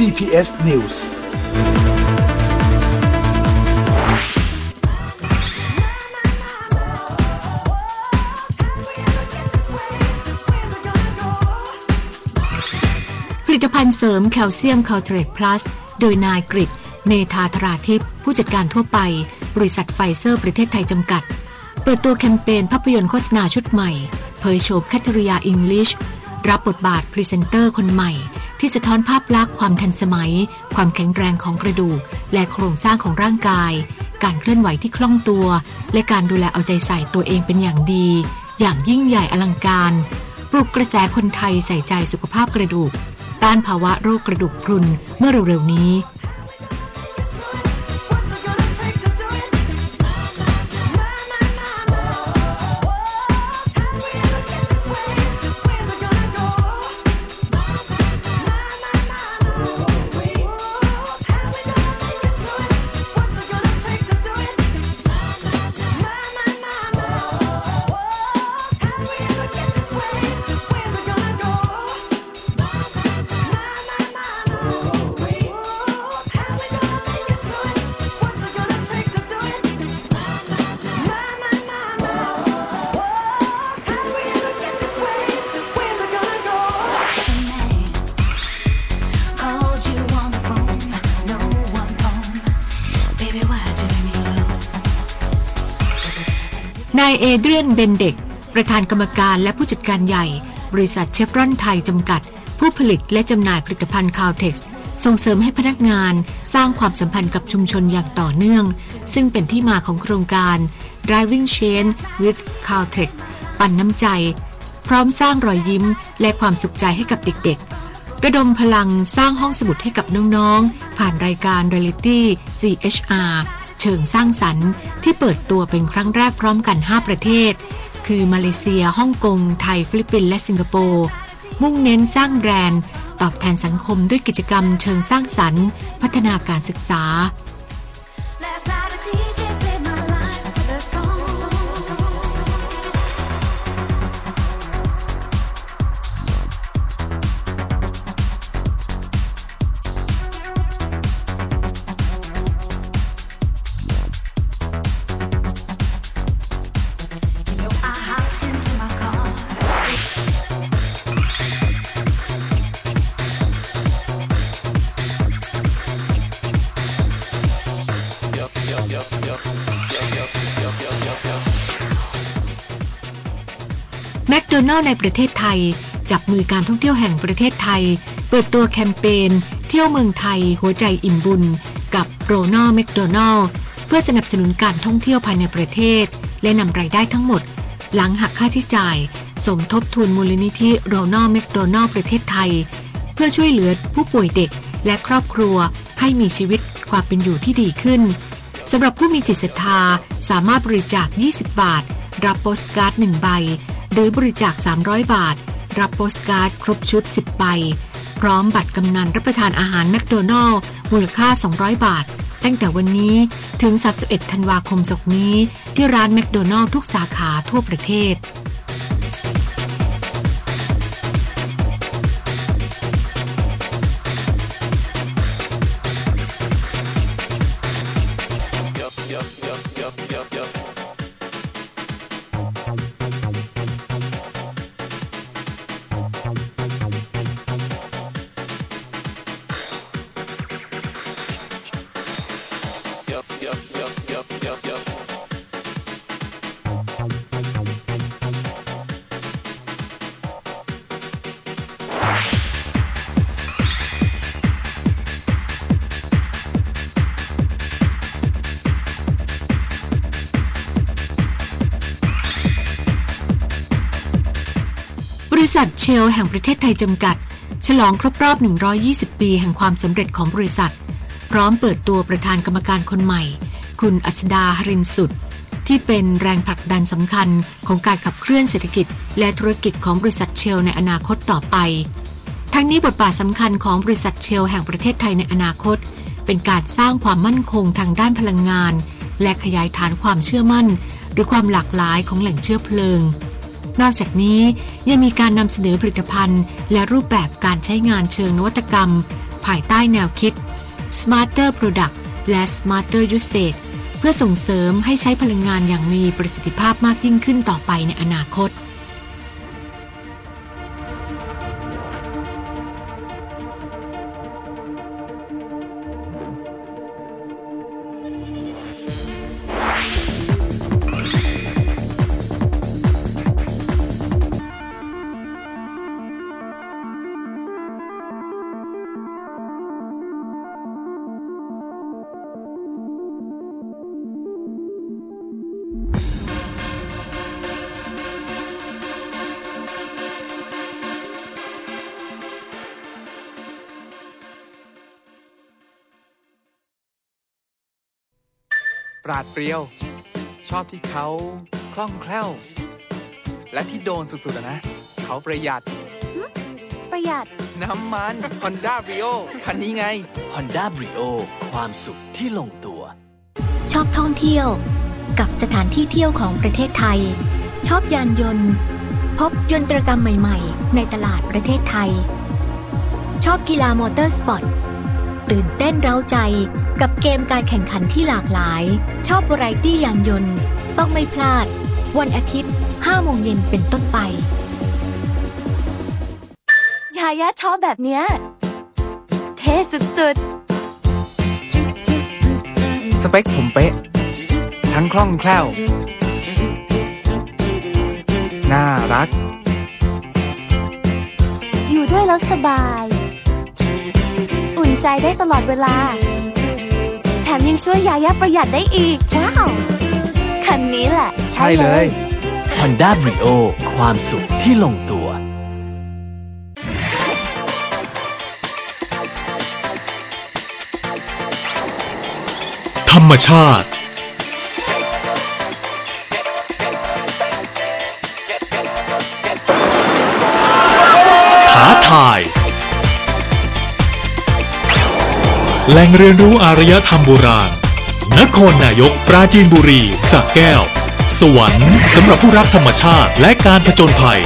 GPS News ผลิตภัณฑ์เสริมแคลเซียมคาลเทรตพลัส โดยนายกริดเมธาธราทิพย์ผู้จัดการทั่วไป บริษัทไฟเซอร์ประเทศไทยจำกัด เปิดตัวแคมเปญภาพยนตร์โฆษณาชุดใหม่ เผยโฉมแคทริยาอิงลิช รับบทบาทพรีเซนเตอร์คนใหม่ ที่สะท้อนภาพลักษณ์ความทันสมัย ความแข็งแรงของกระดูก และโครงสร้างของร่างกาย การเคลื่อนไหวที่คล่องตัว และการดูแลเอาใจใส่ตัวเองเป็นอย่างดี อย่างยิ่งใหญ่อลังการ ปลุกกระแสคนไทยใส่ใจสุขภาพกระดูก ต้านภาวะโรคกระดูกพรุนเมื่อเร็วๆนี้ นายเอเดรียนเบนเด็ก ประธานกรรมการและผู้จัดการใหญ่ บริษัทเชฟรอนไทยจำกัด ผู้ผลิตและจำหน่ายผลิตภัณฑ์คาวเท็กซ์ส่งเสริมให้พนักงานสร้างความสัมพันธ์กับชุมชนอย่างต่อเนื่อง ซึ่งเป็นที่มาของโครงการ Driving Change with Caltex ปั่นน้ำใจ พร้อมสร้างรอยยิ้ม และความสุขใจให้กับเด็กๆ ระดมพลังสร้างห้องสมุดให้กับน้องๆ ผ่านรายการ Reality CHR เชิงสร้างสรรค์ ที่เปิดตัวเป็นครั้งแรกพร้อมกัน 5 ประเทศ คือมาเลเซียฮ่องกง ไทย ฟิลิปปินส์และสิงคโปร์มุ่งเน้นสร้างแบรนด์ ตอบแทนสังคมด้วยกิจกรรมเชิงสร้างสรรค์ พัฒนาการศึกษา แมคโดนัลล์ในประเทศไทย จับมือการท่องเที่ยวแห่งประเทศไทย เปิดตัวแคมเปญเที่ยวเมืองไทย หัวใจอิ่มบุญ กับโรนัลแมคโดนัลล์เพื่อสนับสนุนการท่องเที่ยวภายในประเทศ และนำรายได้ทั้งหมด หลังหักค่าใช้จ่าย สมทบทุนมูลนิธิโรนัลแมคโดนัลล์ประเทศไทย เพื่อช่วยเหลือผู้ป่วยเด็กและครอบครัวให้มีชีวิตความเป็นอยู่ที่ดีขึ้น สำหรับผู้มีจิตศรัทธาสามารถบริจาค 20 บาท รับโปสการ์ด1ใบ หรือบริจาค 300 บาท รับโปสการ์ดครบชุด 10 ใบ พร้อมบัตรกำนันรับประทานอาหารแมคโดนัลล์มูลค่า 200 บาท ตั้งแต่วันนี้ถึง 31 ธันวาคมศกนี้ ที่ร้านแมคโดนัลล์ทุกสาขาทั่วประเทศ ริษัทเชลแห่งประเทศไทยจำกัด ฉลองครบรอบ 120 ปีแห่งความสำเร็จของบริษัท พร้อมเปิดตัวประธานกรรมการคนใหม่ คุณอัสดาหรินสุด ที่เป็นแรงผลักดันสำคัญของการขับเคลื่อนเศรษฐกิจ และธุรกิจของบริษัทเชลในอนาคตต่อไป ทั้งนี้บทบาทสำคัญของบริษัทเชลแห่งประเทศไทยในอนาคต เป็นการสร้างความมั่นคงทางด้านพลังงาน และขยายฐานความเชื่อมั่น หรือความหลากหลายของแหล่งเชื้อเพลิง นอกจากนี้ยังมีการนำเสนอผลิตภัณฑ์ และรูปแบบการใช้งานเชิงนวัตกรรม ภายใต้แนวคิด Smarter Product และ Smarter Usage เพื่อส่งเสริมให้ใช้พลังงานอย่างมีประสิทธิภาพมากยิ่งขึ้นต่อไปในอนาคต ปราดเปรียว ชอบที่เขาคล่องแคล่ว และที่โดนสุดๆอะนะ เขาประหยัด ประหยัด น้ำมัน Honda Brio คันนี้ไง Honda Brio ความสุขที่ลงตัว ชอบท่องเที่ยว กับสถานที่เที่ยวของประเทศไทย ชอบยานยนต์ พบยนตรกรรมใหม่ๆ ในตลาดประเทศไทย ชอบกีฬามอเตอร์สปอร์ตตื่นเต้นเร้าใจ กับเกมการแข่งขันที่หลากหลาย ชอบวาไรตี้ยานยนต์ ต้องไม่พลาด วันอาทิตย์5โมงเย็นเป็นต้นไป ยายาชอบแบบเนี้ย เท่สุดสเปคผมเป๊ะ ทั้งคล่องแคล่ว น่ารักๆอยู่ด้วยแล้วสบาย อุ่นใจได้ตลอดเวลาแถ มยังช่วยยายาประหยัดได้อีก ว้าว คันนี้แหละ ใช่เลย Honda Brio ความสุขที่ลงตัว ธรรมชาติ ท้าทาย แหล่งเรียนรู้อารยธรรมโบราณ นครนายก ปราจีนบุรีสระแก้ว สวรรค์สำหรับผู้รักธรรมชาติและการผจญภัย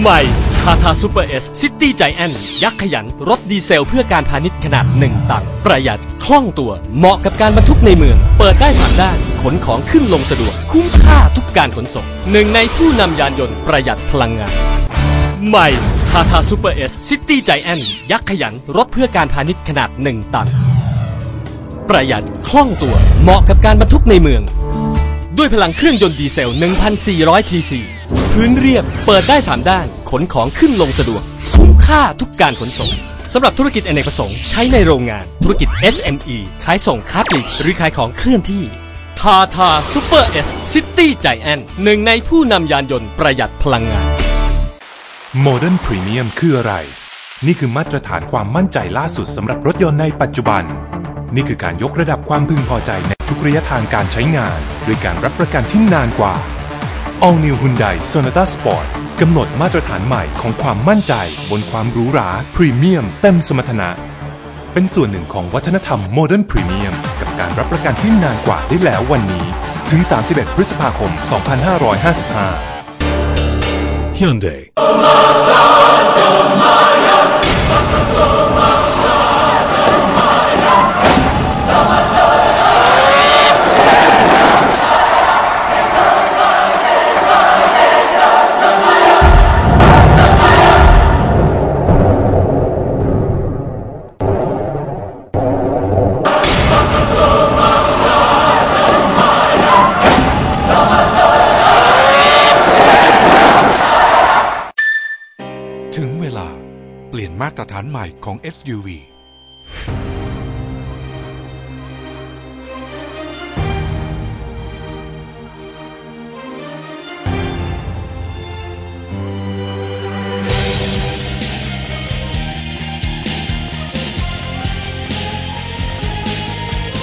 ใหม่ทาทาซูเปอร์เอสซิตี้ใจแอนยักษ์ขยัน รถดีเซลเพื่อการพาณิชย์ขนาด 1 ตัน ประหยัด คล่องตัว เหมาะกับการบรรทุกในเมือง เปิดได้สามด้าน ขนของขึ้นลงสะดวก คุ้มค่าทุกการขนส่งหนึ่งในผู้นำยานยนต์ประหยัดพลังงาน ใหม่ ทาทาซูเปอร์เอสซิตี้ใจแอนยักษ์ขยันรถเพื่อการพาณิชย์ขนาด 1 ตัน ประหยัดคล่องตัวเหมาะกับการบรรทุกในเมือง ด้วยพลังเครื่องยนต์ดีเซล 1,400 ซีซี พื้นเรียบเปิดได้ 3 ด้าน ขนของขึ้นลงสะดวก คุ้มค่าทุกการขนส่งสำหรับธุรกิจอเนกประสงค์ใช้ในโรงงาน ธุรกิจ SME ขายส่งค้าปลีกหรือขายของเคลื่อนที่ทาทาซูเปอร์เอสซิตี้ใจแอนหนึ่งในผู้นำยานยนต์ประหยัดพลังงาน Modern Premium คืออะไร นี่คือมาตรฐานความมั่นใจล่าสุดสำหรับรถยนต์ในปัจจุบัน นี่คือการยกระดับความพึงพอใจในทุกระยะทางการใช้งานด้วยการรับประกันที่นานกว่า All New Hyundai Sonata Sport กำหนดมาตรฐานใหม่ของความมั่นใจบนความหรูหราพรีเมียมเต็มสมรรถนะ เป็นส่วนหนึ่งของวัฒนธรรม Modern Premium กับการรับประกันที่นานกว่าได้แล้ววันนี้ ถึง 31 พฤษภาคม 2555 Hyundai มาตรฐานใหม่ของ SUV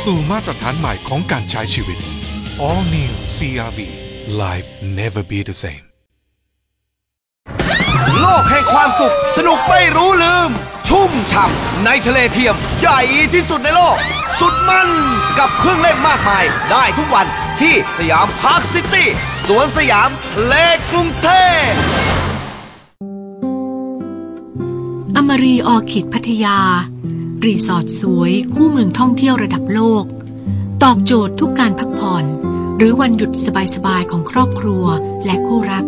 สู่มาตรฐานใหม่ของการใช้ชีวิต All New CRV Life never be the same โลกแห่งความสุข สนุกไม่รู้ลืม ชุ่มฉ่ำในทะเลเทียม ใหญ่ที่สุดในโลก สุดมันกับเครื่องเล่นมากมาย ได้ทุกวันที่สยามพาร์คซิตี้สวนสยามทะเลกรุงเทพอมรีออคิดพัทยา รีสอร์ทสวยคู่เมืองท่องเที่ยวระดับโลก ตอบโจทย์ทุกการพักผ่อน หรือวันหยุดสบายๆของครอบครัวและคู่รัก